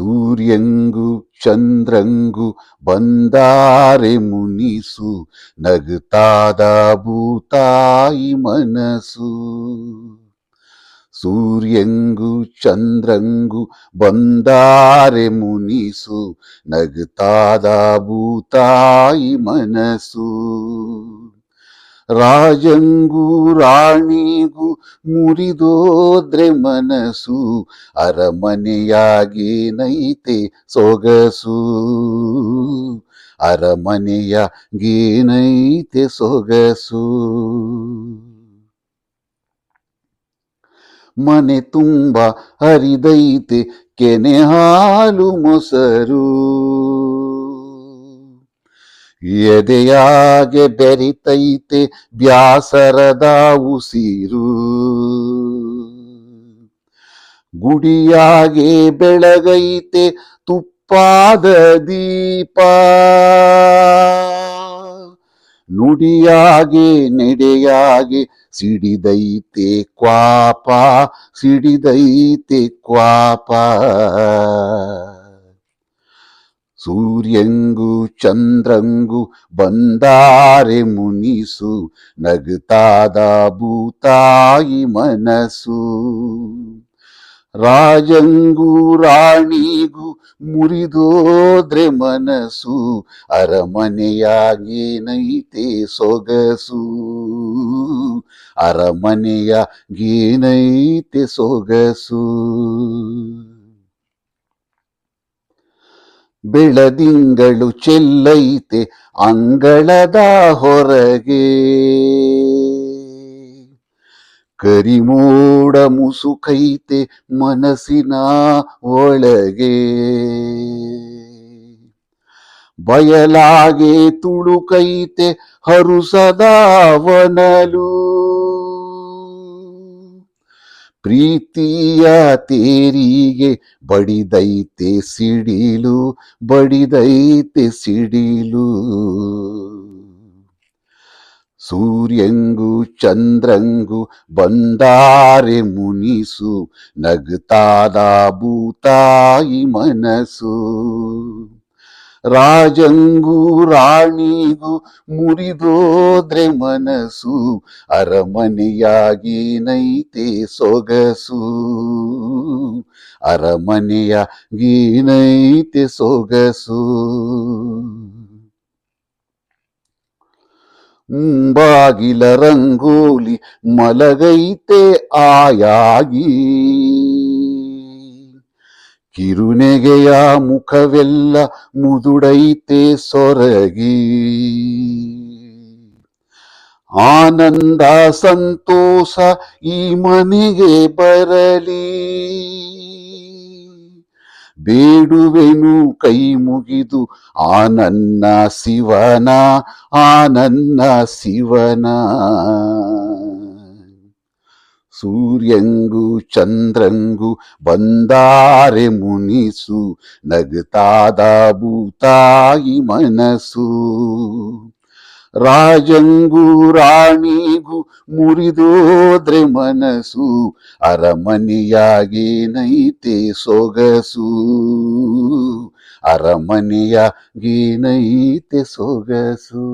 ಸೂರ್ಯಂಗು ಚಂದ್ರಂಗು ಬಂದಾರೆ ಮುನಿಸು ನಗುತ್ತಾದ ಭೂತಾಯಿ ಮನಸ್ಸು ಸೂರ್ಯಂಗು ಚಂದ್ರಂಗು ಬಂದಾರೆ ಮುನಿಸು ನಗುತ್ತಾದ ಭೂತಾಯಿ ಮನಸ್ಸು ರಾಜಂಗೂ ರಾಣಿಗೂ ಮುರಿದೋದ್ರೆ ಮನಸ್ಸು ಅರಮನೆಯಾಗೇನೈತೆ ಸೊಗಸು. ಅರಮನೆಯಾಗೇನೈತೆ ಸೊಗಸು. ಮನೆ ತುಂಬ ಹರಿದೈತೆ ಕೆನೆ ಹಾಲು ಮೊಸರು. ಎದೆಯಾಗೆ ಬೆರಿತೈತೆ ಬ್ಯಾಸರದ ಉಸಿರು. ಗುಡಿಯಾಗೆ ಬೆಳಗೈತೆ ತುಪ್ಪಾದ ದೀಪ. ನುಡಿಯಾಗೆ ನೆಡೆಯಾಗೆ ಸಿಡಿದೈತೆ ಕ್ವಾಪ ಸಿಡಿದೈತೆ ಕ್ವಾಪ. ಸೂರ್ಯಂಗು ಚಂದ್ರಂಗು ಬಂದಾರೆ ಮುನಿಸು ನಗುತ್ತಾದ ಭೂತಾಯಿ ಮನಸ್ಸು ರಾಜಂಗೂ ರಾಣಿಗೂ ಮುರಿದೋದ್ರೆ ಮನಸ್ಸು ಅರಮನೆಯಾಗೇನೈತೆ ಸೊಗಸು ಅರಮನೆಯಾಗೇನೈತೆ ಸೊಗಸು ಬೆಳದಿಂಗಳು ಚೆಲ್ಲೈತೆ ಅಂಗಳದ ಹೊರಗೆ. ಕರಿಮೋಡ ಮುಸುಕೈತೆ ಮನಸ್ಸಿನ ಒಳಗೆ. ಬಯಲಾಗೆ ತುಳುಕೈತೆ ಹರುಸದ ವನಲು. ಪ್ರೀತಿಯ ತೇರಿಗೆ ಬಡಿದೈತೆ ಸಿಡಿಲು ಬಡಿದೈತೆ ಸಿಡಿಲು. ಸೂರ್ಯಂಗು ಚಂದ್ರಂಗು ಬಂದಾರೆ ಮುನಿಸು ನಗುತ್ತಾದ ಭೂತಾಯಿ ಮನಸ್ಸು ರಾಜಂಗೂ ರಾಣಿಗೂ ಮುರಿದೋದ್ರೆ ಮನಸ್ಸು ಅರಮನೆಯಾಗೇನೈತೆ ಸೊಗಸು. ಅರಮನೆಯಾಗೇನೈತೆ ಸೊಗಸು. ಬಾಗಿಲ ರಂಗೋಲಿ ಮಲಗೈತೆ ಆಯಾಗಿ. ಕಿರುನೆಗೆಯ ಮುಖವೆಲ್ಲ ಮುದುಡೈತೆ ಸೊರಗಿ. ಆನಂದ ಸಂತೋಷ ಈ ಮನೆಗೆ ಬರಲಿ. ಬೇಡುವೆನು ಕೈ ಮುಗಿದು ಆನನ್ನ ನನ್ನ ಶಿವನ, ಆನನ್ನ ಶಿವನ. ಸೂರ್ಯಂಗು ಚಂದ್ರಂಗು ಬಂದಾರೆ ಮುನಿಸು, ನಗತಾದ ಭೂತಾಯಿ ಮನಸ್ಸು ರಾಜಂಗು ರಾಣಿಗೂ ಮುರಿದೋದ್ರೆ ಮನಸ್ಸು ಅರಮನೆಯಾಗೇನೈತೆ ಸೊಗಸು. ಅರಮನೆಯಾಗೇನೈತೆ ಸೊಗಸು.